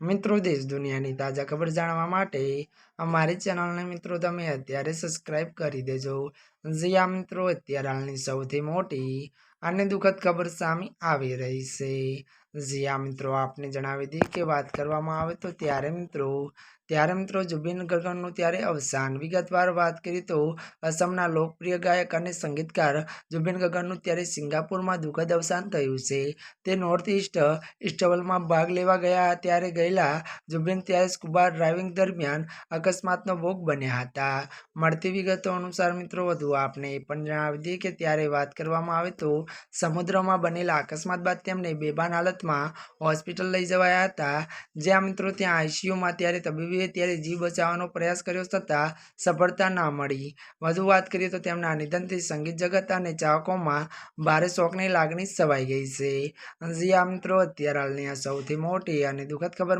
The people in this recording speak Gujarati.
મિત્રો દેશ દુનિયાની તાજા ખબર જાણવા માટે અમારી ચેનલને મિત્રો તમે અત્યારે સબસ્ક્રાઈબ કરી દેજો. જી મિત્રો, અત્યારે હાલની સૌથી મોટી અને દુઃખદ ખબર સામે આવી રહી છે. જી મિત્રો, આપને જણાવી દઈએ કે વાત કરવામાં આવે તો ત્યારે મિત્રો ત્યારે મિત્રો જુબિન ગગનનું ત્યારે અવસાન. વિગતવાર વાત કરીએ તો અસમના લોકપ્રિય ગાયક અને સંગીતકાર જુબિન ગગનનું ત્યારે સિંગાપુરમાં દુઃખદ અવસાન થયું છે. તે નોર્થ ઇસ્ટ ફેસ્ટિવલમાં ભાગ લેવા ગયા ત્યારે ગયેલા જુબિન ત્યારે કુબાર ડ્રાઇવિંગ દરમિયાન અકસ્માતનો ભોગ બન્યા હતા. મળતી વિગતો અનુસાર મિત્રો, વધુ આપને એ પણ જણાવી દઈએ કે ત્યારે વાત કરવામાં આવે તો સમુદ્રમાં બનેલા અકસ્માત બાદ તેમને બેભાન હાલતમાં હોસ્પિટલ લઈ જવાયા હતા. જ્યાં મિત્રો, ત્યાં આઈસીયુમાં ત્યારે તબીબીએ ત્યારે જીવ બચાવવાનો પ્રયાસ કર્યો છતાં સફળતા ના મળી. વધુ વાત કરીએ તો તેમના નિધનથી સંગીત જગત અને ચાહકોમાં ભારે શોકની લાગણી સવાઈ ગઈ છે. જી આ મિત્રો, અત્યારે હાલની આ સૌથી મોટી અને દુઃખદ ખબર